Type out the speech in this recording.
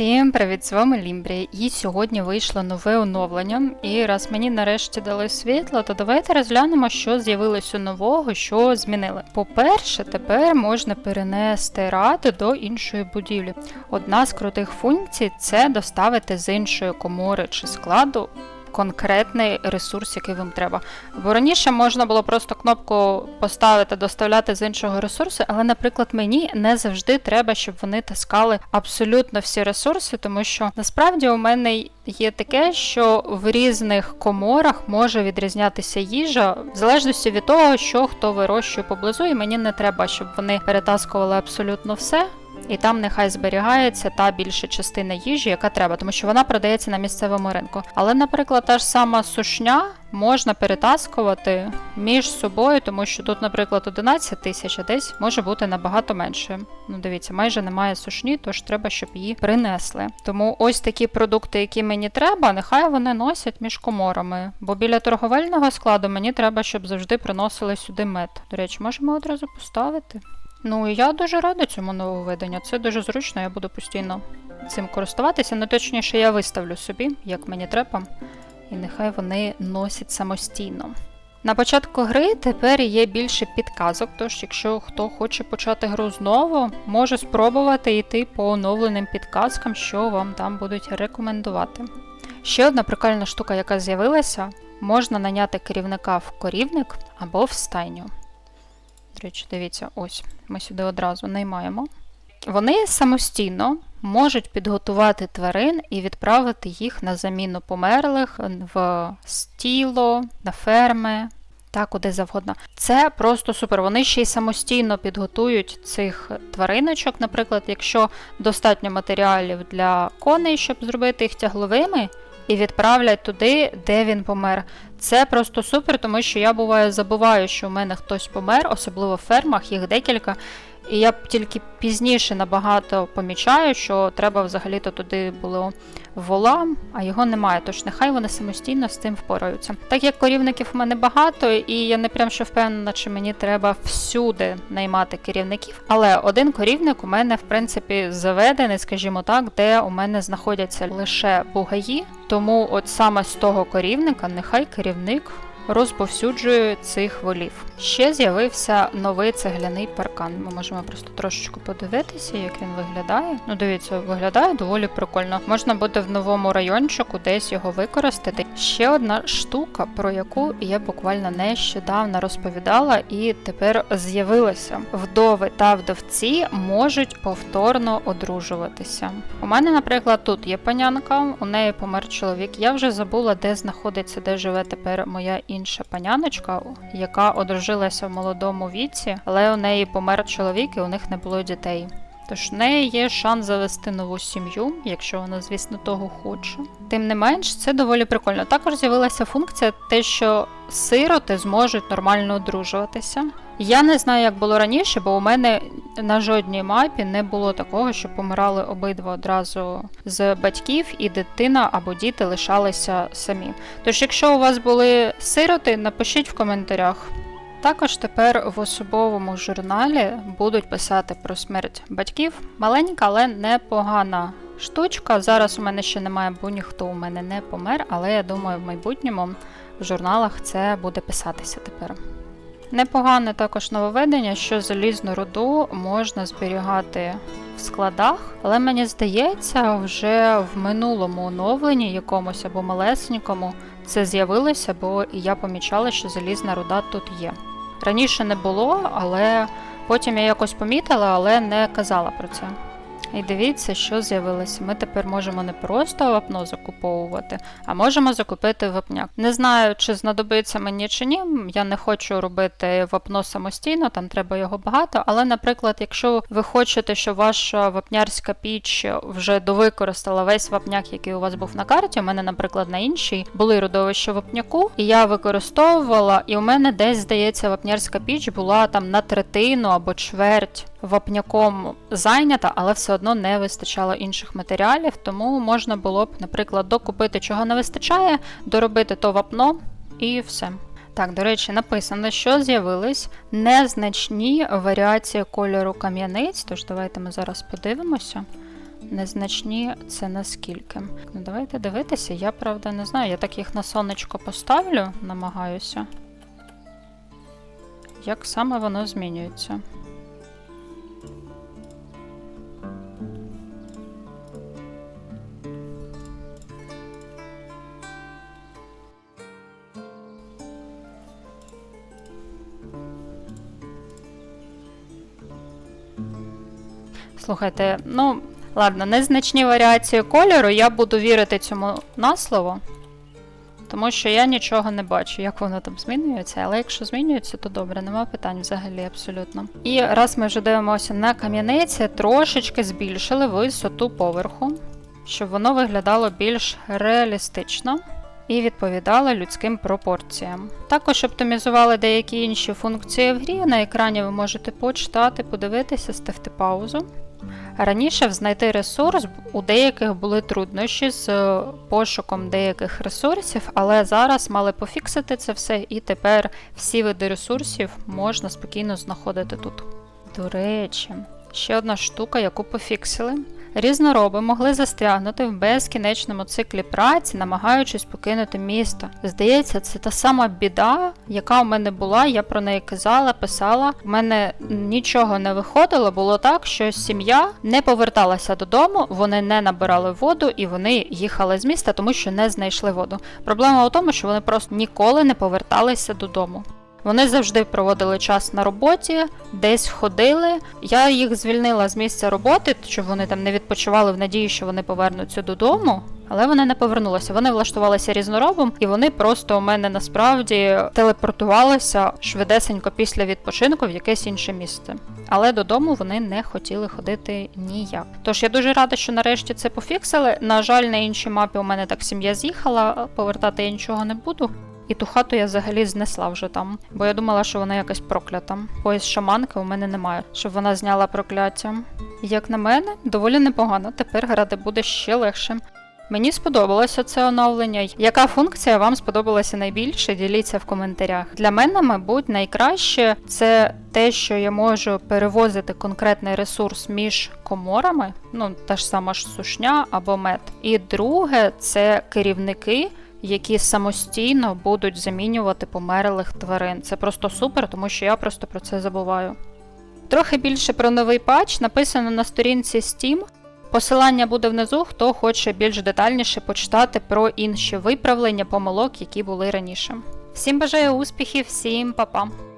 Всім привіт, з вами Лімбрі. І сьогодні вийшло нове оновлення. І раз мені нарешті дали світло, то давайте розглянемо, що з'явилося нового, що змінили. По-перше, тепер можна перенести ради до іншої будівлі. Одна з крутих функцій це доставити з іншої комори чи складу. Конкретний ресурс, який вам треба. Бо раніше можна було просто кнопку поставити, доставляти з іншого ресурсу, але, наприклад, мені не завжди треба, щоб вони таскали абсолютно всі ресурси, тому що насправді у мене є таке, що в різних коморах може відрізнятися їжа, в залежності від того, що хто вирощує поблизу, і мені не треба, щоб вони перетаскували абсолютно все. І там нехай зберігається та більша частина їжі, яка треба, тому що вона продається на місцевому ринку. Але, наприклад, та ж сама сушня можна перетаскувати між собою, тому що тут, наприклад, 11 тисяч, а десь може бути набагато менше. Ну, дивіться, майже немає сушні, тож треба, щоб її принесли. Тому ось такі продукти, які мені треба, нехай вони носять між коморами. Бо біля торговельного складу мені треба, щоб завжди приносили сюди мед. До речі, можемо одразу поставити. Ну я дуже рада цьому нововведенню. Це дуже зручно, я буду постійно цим користуватися. Ну точніше, я виставлю собі, як мені треба, і нехай вони носять самостійно. На початку гри тепер є більше підказок, тож якщо хто хоче почати гру знову, може спробувати йти по оновленим підказкам, що вам там будуть рекомендувати. Ще одна прикольна штука, яка з'явилася, можна наняти керівника в корівник або в стайню. Речі, дивіться, ось ми сюди одразу наймаємо. Вони самостійно можуть підготувати тварин і відправити їх на заміну померлих в стіло, на ферми та куди завгодно. Це просто супер. Вони ще й самостійно підготують цих твариночок. Наприклад, якщо достатньо матеріалів для коней, щоб зробити їх тягловими, і відправлять туди, де він помер. Це просто супер, тому що я буває забуваю, що у мене хтось помер, особливо в фермах, їх декілька. І я тільки пізніше набагато помічаю, що треба взагалі-то туди було вола, а його немає. Тож нехай вони самостійно з цим впораються. Так як корівників у мене багато, і я не прям що впевнена, чи мені треба всюди наймати керівників. Але один корівник у мене, в принципі, заведений, скажімо так, де у мене знаходяться лише бугаї. Тому от саме з того корівника нехай керівник розповсюджує цих волів. Ще з'явився новий цегляний паркан. Ми можемо просто трошечку подивитися, як він виглядає. Ну, дивіться, виглядає доволі прикольно. Можна буде в новому райончику десь його використати. Ще одна штука, про яку я буквально нещодавно розповідала, і тепер з'явилася. Вдови та вдовці можуть повторно одружуватися. У мене, наприклад, тут є панянка, у неї помер чоловік. Я вже забула, де знаходиться, де живе тепер моя інша паняночка, яка одружилася в молодому віці, але у неї помер чоловік і у них не було дітей. Тож в неї є шанс завести нову сім'ю, якщо вона, звісно, того хоче. Тим не менш, це доволі прикольно. Також з'явилася функція, те, що сироти зможуть нормально одружуватися. Я не знаю, як було раніше, бо у мене на жодній мапі не було такого, що помирали обидва одразу з батьків, і дитина або діти лишалися самі. Тож, якщо у вас були сироти, напишіть в коментарях. Також тепер в особовому журналі будуть писати про смерть батьків. Маленька, але непогана штучка. Зараз у мене ще немає, бо ніхто у мене не помер, але я думаю, в майбутньому в журналах це буде писатися тепер. Непогане також нововведення, що залізну руду можна зберігати в складах, але мені здається, вже в минулому оновленні якомусь або малесенькому це з'явилося, бо я помічала, що залізна руда тут є. Раніше не було, але потім я якось помітила, але не казала про це. І дивіться, що з'явилося. Ми тепер можемо не просто вапно закуповувати, а можемо закупити вапняк. Не знаю, чи знадобиться мені чи ні. Я не хочу робити вапно самостійно, там треба його багато. Але, наприклад, якщо ви хочете, щоб ваша вапнярська піч вже довикористала весь вапняк, який у вас був на карті. У мене, наприклад, на іншій були родовища вапняку, і я використовувала, і у мене десь, здається, вапнярська піч була там на третину або чверть вапняком зайнята, але все одно не вистачало інших матеріалів, тому можна було б, наприклад, докупити, чого не вистачає, доробити то вапно і все. Так, до речі, написано, що з'явились незначні варіації кольору кам'яниць, тож давайте ми зараз подивимося. Незначні це наскільки. Ну давайте дивитися. Я правда не знаю. Я так їх на сонечко поставлю, намагаюся. Як саме воно змінюється? Слухайте, ну ладно, незначні варіації кольору, я буду вірити цьому на слово, тому що я нічого не бачу, як воно там змінюється, але якщо змінюється, то добре, нема питань взагалі абсолютно. І раз ми вже дивимося на кам'яниці, трошечки збільшили висоту поверху, щоб воно виглядало більш реалістично. І відповідало людським пропорціям. Також оптимізували деякі інші функції в грі. На екрані ви можете почитати, подивитися, ставте паузу. Раніше знайти ресурс у деяких були труднощі з е, пошуком деяких ресурсів, але зараз мали пофіксити це все, і тепер всі види ресурсів можна спокійно знаходити тут. До речі, ще одна штука, яку пофіксили. Різнороби могли застрягнути в безкінечному циклі праці, намагаючись покинути місто. Здається, це та сама біда, яка у мене була. Я про неї казала, писала. У мене нічого не виходило. Було так, що сім'я не поверталася додому, вони не набирали воду і вони їхали з міста, тому що не знайшли воду. Проблема у тому, що вони просто ніколи не поверталися додому. Вони завжди проводили час на роботі, десь ходили. Я їх звільнила з місця роботи, щоб вони там не відпочивали в надії, що вони повернуться додому. Але вони не повернулися. Вони влаштувалися різноробом, і вони просто у мене насправді телепортувалися швидесенько після відпочинку в якесь інше місце. Але додому вони не хотіли ходити ніяк. Тож я дуже рада, що нарешті це пофіксили. На жаль, на іншій мапі у мене так сім'я з'їхала, повертати я нічого не буду. І ту хату я взагалі знесла вже там, бо я думала, що вона якась проклята. Пояс шаманки у мене немає, щоб вона зняла прокляття. Як на мене, доволі непогано, тепер грати буде ще легше. Мені сподобалося це оновлення. Яка функція вам сподобалася найбільше? Діліться в коментарях. Для мене, мабуть, найкраще це те, що я можу перевозити конкретний ресурс між коморами, ну та ж сама ж сушня або мед. І друге, це керівники які самостійно будуть замінювати померлих тварин. Це просто супер, тому що я просто про це забуваю. Трохи більше про новий патч написано на сторінці Steam. Посилання буде внизу, хто хоче більш детальніше почитати про інші виправлення помилок, які були раніше. Всім бажаю успіхів, всім па-па!